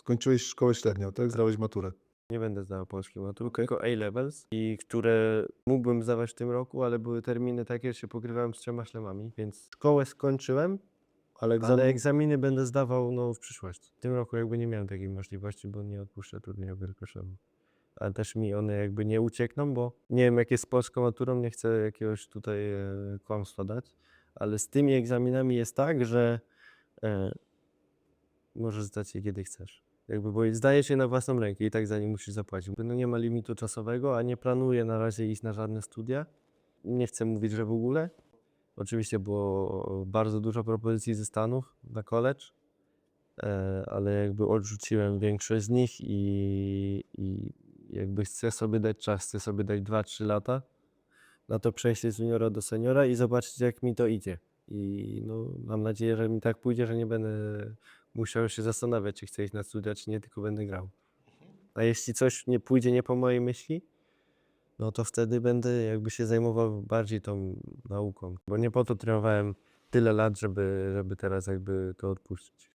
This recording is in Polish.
skończyłeś szkołę średnią, tak? Zdałeś maturę. Nie będę zdawał polskiej matury, tylko A-levels i które mógłbym zdawać w tym roku, ale były terminy takie, że się pokrywałem z trzema szlemami, więc szkołę skończyłem, ale, egza- ale egzaminy będę zdawał no, w przyszłości. W tym roku jakby nie miałem takiej możliwości, bo nie odpuszczę turnieju wielkoszlemu. Ale też mi one jakby nie uciekną, bo nie wiem jak jest z polską maturą, nie chcę jakiegoś tutaj e, kłamstwa dać, ale z tymi egzaminami jest tak, że e, możesz zdać je kiedy chcesz. Jakby, bo zdajesz je na własną rękę i tak za nie musisz zapłacić. No nie ma limitu czasowego, a nie planuję na razie iść na żadne studia. Nie chcę mówić, że w ogóle. Oczywiście było bardzo dużo propozycji ze Stanów na college, e, ale jakby odrzuciłem większość z nich i, i jakby chcę sobie dać czas, chcę sobie dać 2-3 lata na to przejście z juniora do seniora i zobaczyć jak mi to idzie. I no, mam nadzieję, że mi tak pójdzie, że nie będę musiał się zastanawiać, czy chcę iść na studia, czy nie, tylko będę grał. A jeśli coś nie pójdzie nie po mojej myśli, no to wtedy będę jakby się zajmował bardziej tą nauką. Bo nie po to trenowałem tyle lat, żeby, żeby teraz jakby to odpuścić.